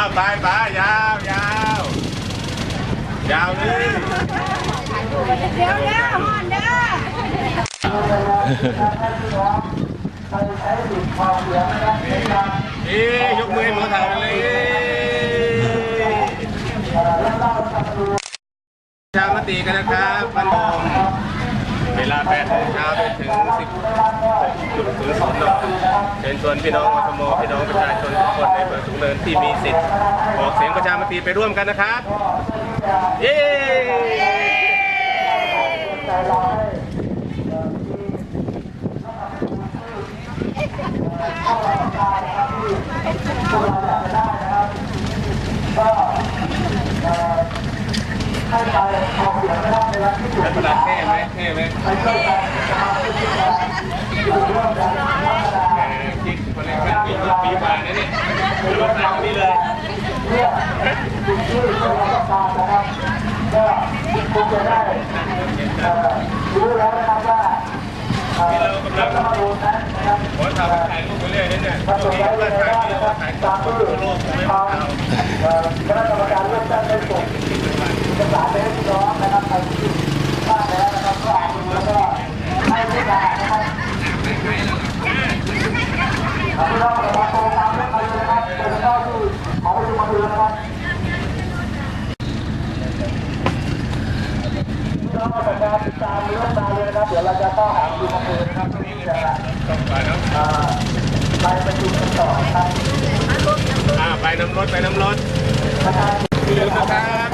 อ้าวไปไปยาวยาวยาวเลยเดี๋ยวเดี๋ยวฮอนเด้อเอ๊ยยกมือให้หมอถ่ายเลยชามติกันนะครับวันทองเวลา8โมงเช้าไปถึง10 จุดศูนย์ศูนย์นเชิญชวนพี่น้องอสมพี่น้องประชาชนทุกคนในอำเภอสูงเนินที่มีสิทธิ์ออกเสียงประชามติไปร่วมกันนะครับ เย้ท่านประหลัดเท่ไหมเท่ไหมเออคิด คนแรกมันกี่ปีกว่านะเนี่ยรถหนักนี่เลยที่เรากำลังขอทำถ่ายรูปไปเรื่อยนั่เนี่ยตรงนี้ก็ถ่ายที่เราถ่ายกับทั่วโลกไม่เอาคณะกรรมการเลือกตั้งได้ส่งเอกสารไปให้พี่น้องนะครับใครที่ทราบแล้วนะครับก็อ่านดูแล้วก็ให้ผู้การนะครับเอาพี่น้องประชาชนตามเรื่องมาเลยนะครับเป็นข้อที่ขอไปดูมาดูนะครับพี่ น้องประชาชนตามเรื่องมาเลยนะครับ เดี๋ยวเราจะเข้าหาดูมาดูนะครับตรงนี้จะต้องไปเนาะอ่าไปประชุมกันต่อนะครับอ่าไปน้ำรถไปน้ำรถประชาชนอย่าลืมนะครับ